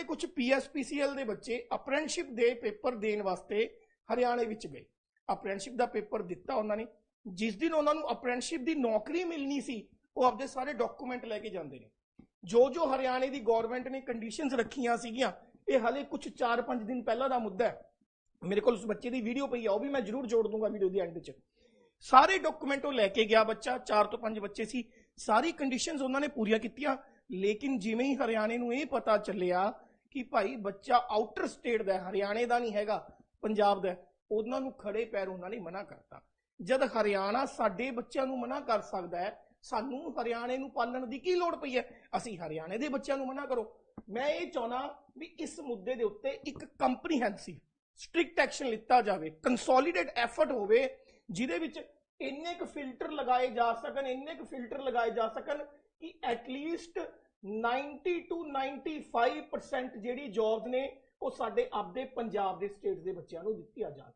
ਸਾਡੇ ਕੁਝ ਪੀਐਸਪੀਸੀਐਲ ਦੇ ਬੱਚੇ ਅਪ੍ਰੈਂਟਿਸਸ਼ਿਪ ਦੇ ਪੇਪਰ ਦੇਣ ਵਾਸਤੇ ਹਰਿਆਣੇ ਵਿੱਚ ਗਏ। ਅਪ੍ਰੈਂਟਿਸਸ਼ਿਪ ਦਾ ਪੇਪਰ ਦਿੱਤਾ ਉਹਨਾਂ ਨੇ। ਜਿਸ ਦਿਨ ਉਹਨਾਂ ਨੂੰ ਅਪ੍ਰੈਂਟਿਸਸ਼ਿਪ ਦੀ ਨੌਕਰੀ ਮਿਲਣੀ ਸੀ, ਉਹ ਆਪਦੇ ਸਾਰੇ ਡਾਕੂਮੈਂਟ ਲੈ ਕੇ ਜਾਂਦੇ ਨੇ। ਜੋ ਜੋ ਹਰਿਆਣੇ ਦੀ ਗਵਰਨਮੈਂਟ ਨੇ ਕੰਡੀਸ਼ਨਸ ਰੱਖੀਆਂ ਸੀਗੀਆਂ, ਇਹ ਹਲੇ ਕੁਝ 4-5 ਦਿਨ ਪਹਿਲਾਂ ਦਾ ਮੁੱਦਾ ਹੈ। ਮੇਰੇ ਕੋਲ ਉਸ ਬੱਚੇ ਦੀ ਵੀਡੀਓ ਪਈ ਆ, ਉਹ ਵੀ ਮੈਂ ਜ਼ਰੂਰ ਜੋੜ ਦੂੰਗਾ ਵੀਡੀਓ ਦੀ ਐਂਡ 'ਚ। ਸਾਰੇ ਡਾਕੂਮੈਂਟ ਉਹ ਲੈ ਕੇ ਗਿਆ ਬੱਚਾ 4 ਤੋਂ 5 ਬੱਚੇ ਸੀ। ਸਾਰੀ ਕੰਡੀਸ਼ਨਸ ਉਹਨਾਂ ਨੇ ਪੂਰੀਆਂ ਕੀਤੀਆਂ, ਲੇਕਿਨ ਜਿਵੇਂ ਹੀ ਹਰਿਆਣੇ ਨੂੰ ਇਹ ਪਤਾ ਚੱਲਿਆ ਕਿ ਭਾਈ ਬੱਚਾ ਆਊਟਰ ਸਟੇਟ ਦਾ ਹਰਿਆਣੇ ਦਾ ਨਹੀਂ ਹੈਗਾ, ਪੰਜਾਬ ਦਾ ਉਹਨਾਂ ਨੂੰ ਖੜੇ ਪੈਰ ਉਹਨਾਂ ਨੇ ਮਨਾ ਕਰਤਾ। ਜਦ ਹਰਿਆਣਾ ਸਾਡੇ ਬੱਚਿਆਂ ਨੂੰ ਮਨਾ ਕਰ ਸਕਦਾ ਹੈ, ਸਾਨੂੰ ਹਰਿਆਣੇ ਨੂੰ ਪਾਲਣ ਦੀ ਕੀ ਲੋੜ ਪਈ ਹੈ? ਅਸੀਂ ਹਰਿਆਣੇ ਦੇ ਬੱਚਿਆਂ ਨੂੰ ਮਨਾ ਕਰੋ। ਮੈਂ ਇਹ ਚਾਹਣਾ ਵੀ ਇਸ ਮੁੱਦੇ ਦੇ ਉੱਤੇ ਇੱਕ ਕੰਪਰੀਹੈਂਸਿਵ ਸਟ੍ਰਿਕਟ ਐਕਸ਼ਨ ਲਿੱਤਾ ਜਾਵੇ ਕੰਸੋਲੀਡੇਟ ਐਫਰਟ ਹੋਵੇ, ਜਿਹਦੇ ਵਿੱਚ ਇੰਨੇ ਕੁ ਫਿਲਟਰ ਲਗਾਏ ਜਾ ਸਕਣ, ਇੰਨੇ ਕੁ ਫਿਲਟਰ ਲਗਾਏ ਜਾ ਸਕਣ ਕਿ ਐਟਲੀਸਟ 90 ਟੂ 95% ਜਿਹੜੀ ਜੌਬਸ ਨੇ, ਉਹ ਸਾਡੇ ਆਪਦੇ ਪੰਜਾਬ ਦੇ ਸਟੇਟ ਦੇ ਬੱਚਿਆਂ ਨੂੰ ਦਿੱਤੀਆਂ ਜਾਣ।